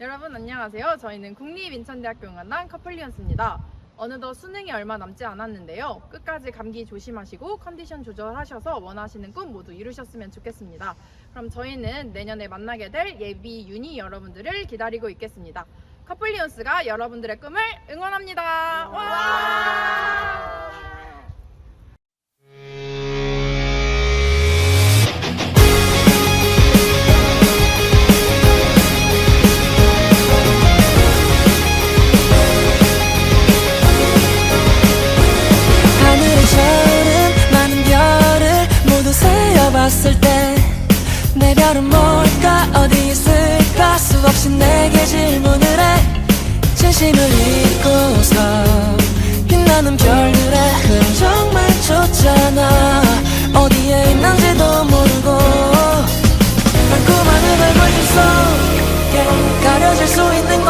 여러분 안녕하세요. 저희는 국립인천대학교 응원단 커플리언스입니다. 어느덧 수능이 얼마 남지 않았는데요. 끝까지 감기 조심하시고 컨디션 조절하셔서 원하시는 꿈 모두 이루셨으면 좋겠습니다. 그럼 저희는 내년에 만나게 될 예비 유니 여러분들을 기다리고 있겠습니다. 커플리언스가 여러분들의 꿈을 응원합니다. 와! 내게 질문을 해. 진심을 잊고서 빛나는 별들의 흔적만 쫓잖아. 어디에 있는지도 모르고 달콤한 물질 속에 가려질 수 있는